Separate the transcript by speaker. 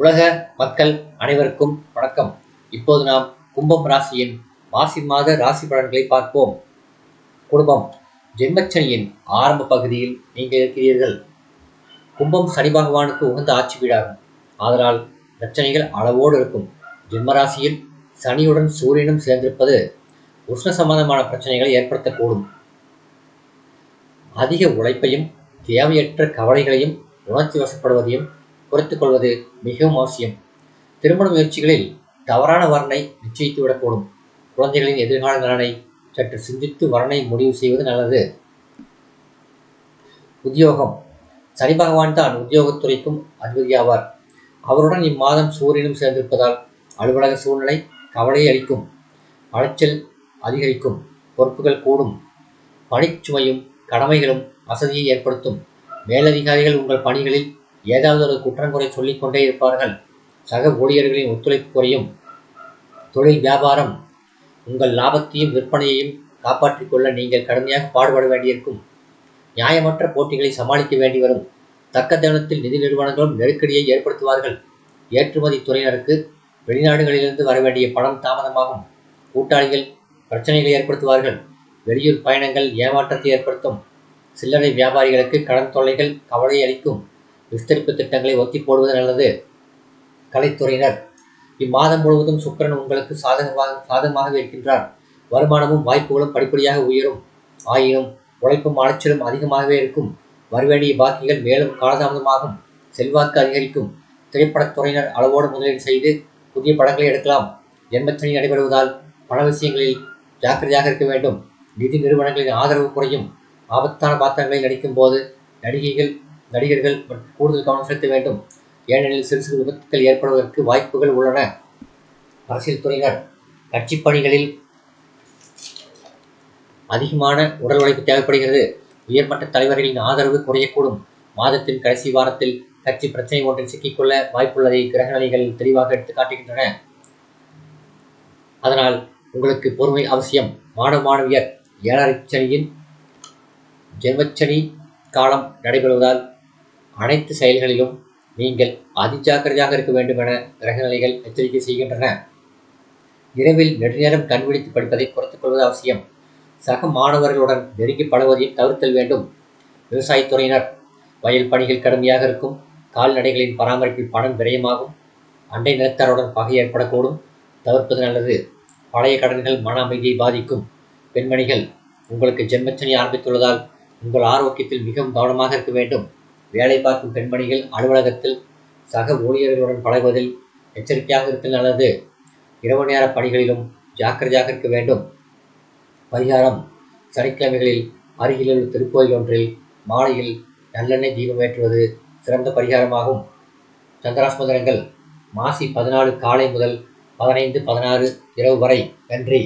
Speaker 1: உலக மக்கள் அனைவருக்கும் வணக்கம். இப்போது நாம் கும்பம் ராசியின் மாசி மாத ராசி பலன்களை பார்ப்போம். குடும்பம் ஜென்மச்சனியின் ஆரம்ப பகுதியில் நீங்கள் இருக்கிறீர்கள். கும்பம் சனி பகவானுக்கு உகந்த ஆட்சி வீடாகும். ஆதலால் பிரச்சனைகள் அளவோடு இருக்கும். ஜென்மராசியில் சனியுடன் சூரியனும் சேர்ந்திருப்பது உஷ்ண சம்பந்தமான பிரச்சனைகளை ஏற்படுத்தக்கூடும். அதிக உழைப்பையும் தேவையற்ற கவலைகளையும் உணர்ச்சி வசப்படுவதையும் குறைத்துக் கொள்வது மிகவும் அவசியம். திருமண முயற்சிகளில் தவறான வரனை நிச்சயித்து விடக்கூடும். குழந்தைகளின் எதிர்கால நலனை சற்று சிந்தித்து வரனை முடிவு செய்வது நல்லது. உத்தியோகம். சனி பகவான் தான் உத்தியோகத்துறைக்கும் அதிபதியாவார். அவருடன் இம்மாதம் சூரியனும் சேர்ந்திருப்பதால் அலுவலக சூழ்நிலை கவலையை அளிக்கும். அலைச்சல் அதிகரிக்கும். பொறுப்புகள் கூடும். பணிச்சுமையும் கடமைகளும் வசதியை ஏற்படுத்தும். மேலதிகாரிகள் உங்கள் பணிகளில் ஏதாவது ஒரு குற்றங்குறை சொல்லிக்கொண்டே இருப்பார்கள். சக ஊழியர்களின் ஒத்துழைப்பு குறையும். தொழில் வியாபாரம் உங்கள் லாபத்தையும் விற்பனையையும் காப்பாற்றிக் கொள்ள நீங்கள் கடுமையாக பாடுபட வேண்டியிருக்கும். நியாயமற்ற போட்டிகளை சமாளிக்க வேண்டி வரும். தக்க தருணத்தில் நிதி நிறுவனங்களும் நெருக்கடியை ஏற்படுத்துவார்கள். ஏற்றுமதி துறையினருக்கு வெளிநாடுகளிலிருந்து வர வேண்டிய பணம் தாமதமாகும். கூட்டாளிகள் பிரச்சனைகளை ஏற்படுத்துவார்கள். வெளியூர் பயணங்கள் ஏமாற்றத்தை ஏற்படுத்தும். சில்லறை வியாபாரிகளுக்கு கடன் தொல்லைகள் கவலை அளிக்கும் விஸ்தரிப்பு திட்டங்களை ஒத்தி போடுவது நல்லது. கலைத்துறையினர் இம்மாதம் முழுவதும் சுக்கிரன் உங்களுக்கு சாதகமாக சாதகமாக இருக்கின்றார். வருமானமும் வாய்ப்புகளும் படிப்படியாக உயரும். ஆயினும் உழைப்பும் அலைச்சலும் அதிகமாகவே இருக்கும். வரவேண்டிய பாக்கிகள் மேலும் காலதாமதமாகும். செல்வாக்கு அதிகரிக்கும். திரைப்படத்துறையினர் அளவோடு முதலீடு செய்து புதிய படங்களை எடுக்கலாம். ஜென்மத்தினை நடைபெறுவதால் பண விஷயங்களில் ஜாக்கிரதையாக இருக்க வேண்டும். நிதி நிறுவனங்களின் ஆதரவு குறையும். ஆபத்தான பாத்திரங்களில் நடிக்கும் போது நடிகைகள் நடிகர்கள் கூடுதல் கவனம் செலுத்த வேண்டும். ஏனெனில் சிறு சிறு விபத்துக்கள் ஏற்படுவதற்கு வாய்ப்புகள் உள்ளன. அரசியல் துறையினர் கட்சிப் பணிகளில் அதிகமான உடல் உழைப்பு தேவைப்படுகிறது. உயர்மட்ட தலைவர்களின் ஆதரவு குறையக்கூடும். மாதத்தின் கடைசி வாரத்தில் கட்சி பிரச்சனை ஒன்றில் சிக்கிக்கொள்ள வாய்ப்புள்ளதை கிரகநிலைகள் தெளிவாக எடுத்து காட்டுகின்றன. அதனால் உங்களுக்கு பொறுமை அவசியம். மாணவ மாணவியர் ஏழரை சனியின் ஜென்மச்சனி காலம் நடைபெறுவதால் அனைத்து செயல்களிலும் நீங்கள் அதிஜாக்கிரதையாக இருக்க வேண்டும் என கிரகநிலைகள் எச்சரிக்கை செய்கின்றன. இரவில் நெடுநேரம் கண்விழித்து படிப்பதை குறைத்துக் கொள்வது அவசியம். சக மாணவர்களுடன் நெருங்கி பழகுவதையும் தவிர்த்தல் வேண்டும். விவசாயத்துறையினர் வயல் பணிகள் கடுமையாக இருக்கும். கால்நடைகளின் பராமரிப்பில் பணம் விரயமாகும். அண்டை நிலத்தாருடன் பகை ஏற்படக்கூடும். தவிர்ப்பது நல்லது. பழைய கடன்கள் மன அமைதியை பாதிக்கும். பெண்மணிகள் உங்களுக்கு ஜென்மச்சனி ஆரம்பித்துள்ளதால் உங்கள் ஆரோக்கியத்தில் மிகவும் கவனமாக இருக்க வேண்டும். வேலை பார்க்கும் பெண்மணிகள் அலுவலகத்தில் சக ஊழியர்களுடன் பழகுவதில் எச்சரிக்கையாக இருத்தல் நல்லது. இரவு நேர பணிகளிலும் ஜாக்கிரதையாக இருக்க வேண்டும். பரிகாரம் சனிக்கிழமைகளில் அருகிலுள்ள திருக்கோயில் ஒன்றில் மாலையில் நல்லெண்ணெய் தீபம் ஏற்றுவது சிறந்த பரிகாரமாகும். சந்திராஸ்மதனங்கள் மாசி பதினாலு காலை முதல் பதினைந்து பதினாறு இரவு வரை நன்றி